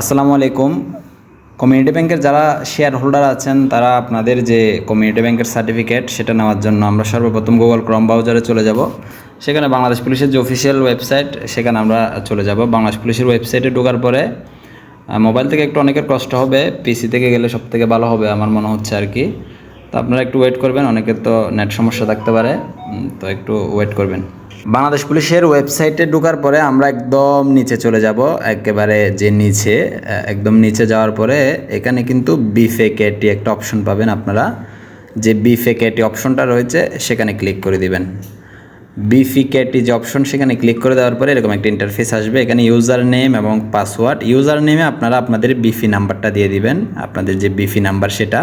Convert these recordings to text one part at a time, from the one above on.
আসসালামু আলাইকুম। কমিউনিটি ব্যাংকের যারা শেয়ার হোল্ডার আছেন, তারা আপনাদের যে কমিউনিটি ব্যাংকের সার্টিফিকেট সেটা নেওয়ার জন্য আমরা সর্বপ্রথম গুগল ক্রম ব্রাউজারে চলে যাব। সেখানে বাংলাদেশ পুলিশের যে অফিসিয়াল ওয়েবসাইট সেখানে আমরা চলে যাব। বাংলাদেশ পুলিশের ওয়েবসাইটে ঢোকার পরে মোবাইল থেকে একটু অনেকের কষ্ট হবে পিসি থেকে গেলে সব থেকে ভালো হবে আমার মনে হচ্ছে আর কি। তো আপনারা একটু ওয়েট করবেন, অনেকের তো নেট সমস্যা থাকতে পারে। তো একটু ওয়েট করবেন। বাংলাদেশ পুলিশের ওয়েবসাইটে ঢোকার পরে আমরা একদম নিচে চলে যাব, একেবারে যে নিচে একদম নিচে যাওয়ার পরে এখানে কিন্তু বিফেকেটি একটা অপশন পাবেন আপনারা। যে বিফেকেটি অপশনটা রয়েছে, সেখানে ক্লিক করে দিবেন। বিফিকেটি যে অপশন সেখানে ক্লিক করে দেওয়ার পরে এরকম একটা ইন্টারফেস আসবে। এখানে ইউজার নেম এবং পাসওয়ার্ড ইউজার নেমে আপনারা আপনাদের বিফি নাম্বারটা দিয়ে দিবেন। আপনাদের যে বিফি নাম্বার সেটা,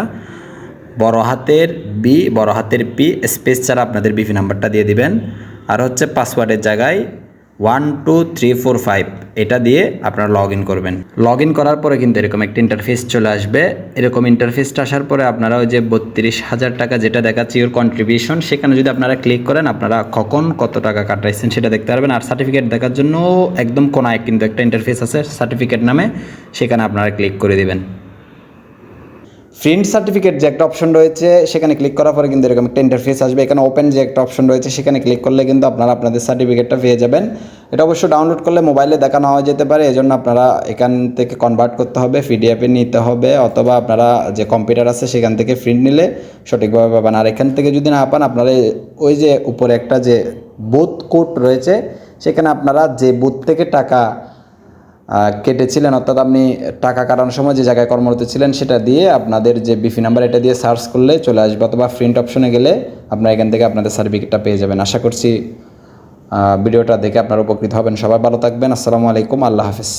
বড় হাতের বি, বড় হাতের পি স্পেস ছাড়া আপনাদের বিফি নাম্বারটা দিয়ে দিবেন। আর হচ্ছে পাসওয়ার্ডের জায়গায় one, two, three, four, five এটা দিয়ে আপনারা লগ ইন করবেন। লগ ইন করার পরে কিন্তু এরকম একটা ইন্টারফেস চলে আসবে। এরকম ইন্টারফেসটা আসার পরে আপনারা ওই যে বত্রিশ হাজার টাকা যেটা দেখাচ্ছে ইউর কন্ট্রিবিউশন সেখানে যদি আপনারা ক্লিক করেন, আপনারা কখন কত টাকা কাটাইছেন সেটা দেখতে পারবেন। আর সার্টিফিকেট দেখার জন্য একদম কোনায় কিন্তু একটা ইন্টারফেস আছে সার্টিফিকেট নামে, সেখানে আপনারা ক্লিক করে দিবেন। প্রিন্ট সার্টিফিকেট যে একটা অপশন রয়েছে, সেখানে ক্লিক করার পরে কিন্তু এরকম একটা ইন্টারফেস আসবে। এখানে ওপেন যে একটা অপশন রয়েছে, সেখানে ক্লিক করলে কিন্তু আপনারা আপনাদের সার্টিফিকেটটা পেয়ে যাবেন। এটা অবশ্য ডাউনলোড করলে মোবাইলে দেখানো হয়ে যেতে পারে, এজন্য আপনারা এখান থেকে কনভার্ট করতে হবে পিডিএফে নিতে হবে, অথবা আপনারা যে কম্পিউটার আছে, সেখান থেকে প্রিন্ট নিলে সঠিকভাবে পাবেন। আর এখান থেকে যদি না পান, আপনারা ওই যে উপরে একটা যে বুথ কোড রয়েছে, সেখানে আপনারা যে বুথ থেকে টাকা কেটেছিলেন, অর্থাৎ আপনি টাকা কাটানোর সময় যে জায়গায় কর্মরত ছিলেন সেটা দিয়ে আপনাদের যে বিফি নাম্বার এটা দিয়ে সার্চ করলে চলে আসবে, অথবা প্রিন্ট অপশনে গেলে আপনারা এখান থেকে আপনাদের সার্টিফিকেটটা পেয়ে যাবেন। আশা করছি ভিডিওটা দেখে আপনারা উপকৃত হবেন সবাই। ভালো থাকবেন, আসসালামু আলাইকুম, আল্লাহ হাফিজ।